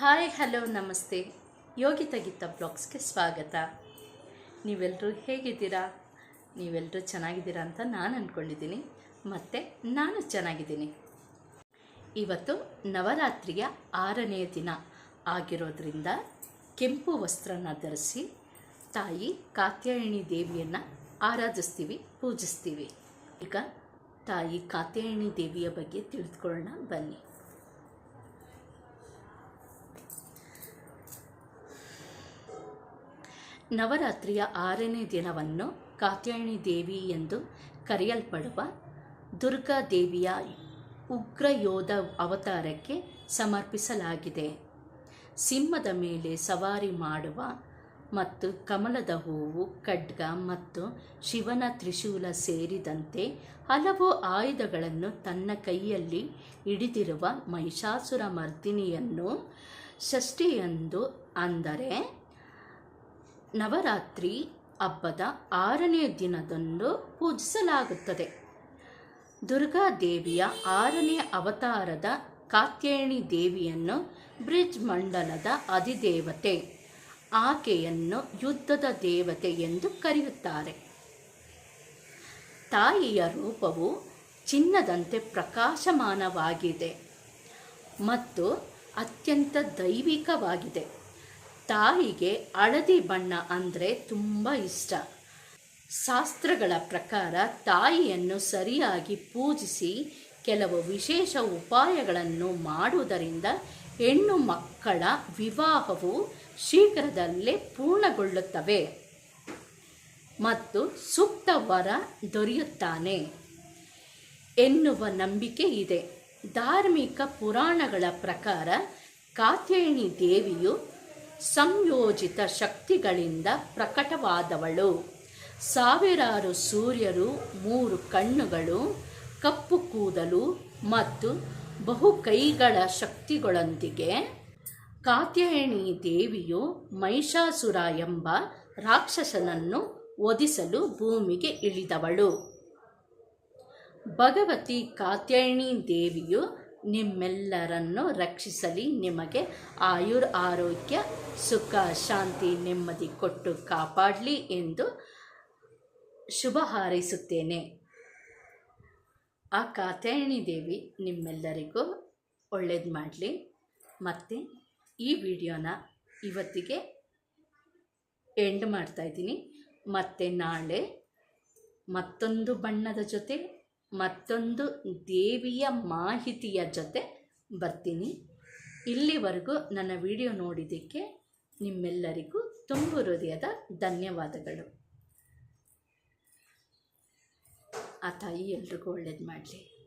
Hi, hello, ನಮಸ್ತೆ. ಯೋಗಿತ ಗೀತಾ ಬ್ಲಾಗ್ಸ್ಗೆ ಸ್ವಾಗತ. ನೀವೆಲ್ಲರೂ ಹೇಗಿದ್ದೀರಾ? ನೀವೆಲ್ಲರೂ ಚೆನ್ನಾಗಿದ್ದೀರಾ ಅಂತ ನಾನು ಅಂದ್ಕೊಂಡಿದ್ದೀನಿ ಮತ್ತು ನಾನು ಚೆನ್ನಾಗಿದ್ದೀನಿ. ಇವತ್ತು ನವರಾತ್ರಿಯ ಆರನೆಯ ದಿನ ಆಗಿರೋದ್ರಿಂದ ಕೆಂಪು ವಸ್ತ್ರನ ಧರಿಸಿ ತಾಯಿ ಕಾತ್ಯಾಯಣಿ ದೇವಿಯನ್ನು ಆರಾಧಿಸ್ತೀವಿ, ಪೂಜಿಸ್ತೀವಿ. ಈಗ ತಾಯಿ ಕಾತ್ಯಾಯಣಿ ದೇವಿಯ ಬಗ್ಗೆ ತಿಳಿದುಕೊಳ್ಳೋಣ, ಬನ್ನಿ. ನವರಾತ್ರಿಯ ಆರನೇ ದಿನವನ್ನು ಕಾತ್ಯಾಯಣಿ ದೇವಿ ಎಂದು ಕರೆಯಲ್ಪಡುವ ದುರ್ಗಾ ದೇವಿಯ ಉಗ್ರ ಯೋಧ ಅವತಾರಕ್ಕೆ ಸಮರ್ಪಿಸಲಾಗಿದೆ. ಸಿಂಹದ ಮೇಲೆ ಸವಾರಿ ಮಾಡುವ ಮತ್ತು ಕಮಲದ ಹೂವು, ಖಡ್ಗ ಮತ್ತು ಶಿವನ ತ್ರಿಶೂಲ ಸೇರಿದಂತೆ ಹಲವು ಆಯುಧಗಳನ್ನು ತನ್ನ ಕೈಯಲ್ಲಿ ಹಿಡಿದಿರುವ ಮಹಿಷಾಸುರ ಮರ್ದಿನಿಯನ್ನು ಷಷ್ಠಿಯಂದು ಅಂದರೆ ನವರಾತ್ರಿ ಹಬ್ಬದ ಆರನೇ ದಿನದಂದು ಪೂಜಿಸಲಾಗುತ್ತದೆ. ದುರ್ಗಾದೇವಿಯ ಆರನೇ ಅವತಾರದ ಕಾತ್ಯಾಯಣಿ ದೇವಿಯನ್ನು ಬ್ರಿಜ್ ಮಂಡಲದ ಅಧಿದೇವತೆ, ಆಕೆಯನ್ನು ಯುದ್ಧದ ದೇವತೆ ಎಂದು ಕರೆಯುತ್ತಾರೆ. ತಾಯಿಯ ರೂಪವು ಚಿನ್ನದಂತೆ ಪ್ರಕಾಶಮಾನವಾಗಿದೆ ಮತ್ತು ಅತ್ಯಂತ ದೈವಿಕವಾಗಿದೆ. ತಾಯಿಗೆ ಹಳದಿ ಬಣ್ಣ ಅಂದರೆ ತುಂಬ ಇಷ್ಟ. ಶಾಸ್ತ್ರಗಳ ಪ್ರಕಾರ ತಾಯಿಯನ್ನು ಸರಿಯಾಗಿ ಪೂಜಿಸಿ ಕೆಲವು ವಿಶೇಷ ಉಪಾಯಗಳನ್ನು ಮಾಡುವುದರಿಂದ ಹೆಣ್ಣು ಮಕ್ಕಳ ವಿವಾಹವು ಶೀಘ್ರದಲ್ಲೇ ಪೂರ್ಣಗೊಳ್ಳುತ್ತವೆ ಮತ್ತು ಸೂಕ್ತ ವರ ದೊರೆಯುತ್ತಾನೆ. ಎನ್ನುವ ನಂಬಿಕೆ ಇದೆ. ಧಾರ್ಮಿಕ ಪುರಾಣಗಳ ಪ್ರಕಾರ ಕಾತ್ಯಾಯಣಿ ದೇವಿಯು ಸಂಯೋಜಿತ ಶಕ್ತಿಗಳಿಂದ ಪ್ರಕಟವಾದವಳು. ಸಾವಿರಾರು ಸೂರ್ಯರು, ಮೂರು ಕಣ್ಣುಗಳು, ಕಪ್ಪು ಕೂದಲು ಮತ್ತು ಬಹು ಕೈಗಳ ಶಕ್ತಿಗಳೊಂದಿಗೆ ಕಾತ್ಯಾಯಣಿ ದೇವಿಯು ಮಹಿಷಾಸುರ ಎಂಬ ರಾಕ್ಷಸನನ್ನು ಒದಿಸಲು ಭೂಮಿಗೆ ಇಳಿದವಳು. ಭಗವತಿ ಕಾತ್ಯಾಯಣಿ ದೇವಿಯು ನಿಮ್ಮೆಲ್ಲರನ್ನು ರಕ್ಷಿಸಲಿ. ನಿಮಗೆ ಆಯುರ್, ಆರೋಗ್ಯ, ಸುಖ, ಶಾಂತಿ, ನೆಮ್ಮದಿ ಕೊಟ್ಟು ಕಾಪಾಡಲಿ ಎಂದು ಶುಭ ಹಾರೈಸುತ್ತೇನೆ. ಆ ಕಾತ್ಯಾಯಣಿ ದೇವಿ ನಿಮ್ಮೆಲ್ಲರಿಗೂ ಒಳ್ಳೇದು ಮಾಡಲಿ. ಮತ್ತು ಈ ವಿಡಿಯೋನ ಇವತ್ತಿಗೆ ಎಂಡ್ ಮಾಡ್ತಾಯಿದ್ದೀನಿ ಮತ್ತು ನಾಳೆ ಮತ್ತೊಂದು ಬಣ್ಣದ ಜೊತೆ ಮತ್ತೊಂದು ದೇವಿಯ ಮಾಹಿತಿಯ ಜೊತೆ ಬರ್ತೀನಿ. ಇಲ್ಲಿವರೆಗೂ ನನ್ನ ವಿಡಿಯೋ ನೋಡಿದ್ದಕ್ಕೆ ನಿಮ್ಮೆಲ್ಲರಿಗೂ ತುಂಬು ಹೃದಯದ ಧನ್ಯವಾದಗಳು. ಆ ತಾಯಿ ಎಲ್ರಿಗೂ ಒಳ್ಳೇದು ಮಾಡಲಿ.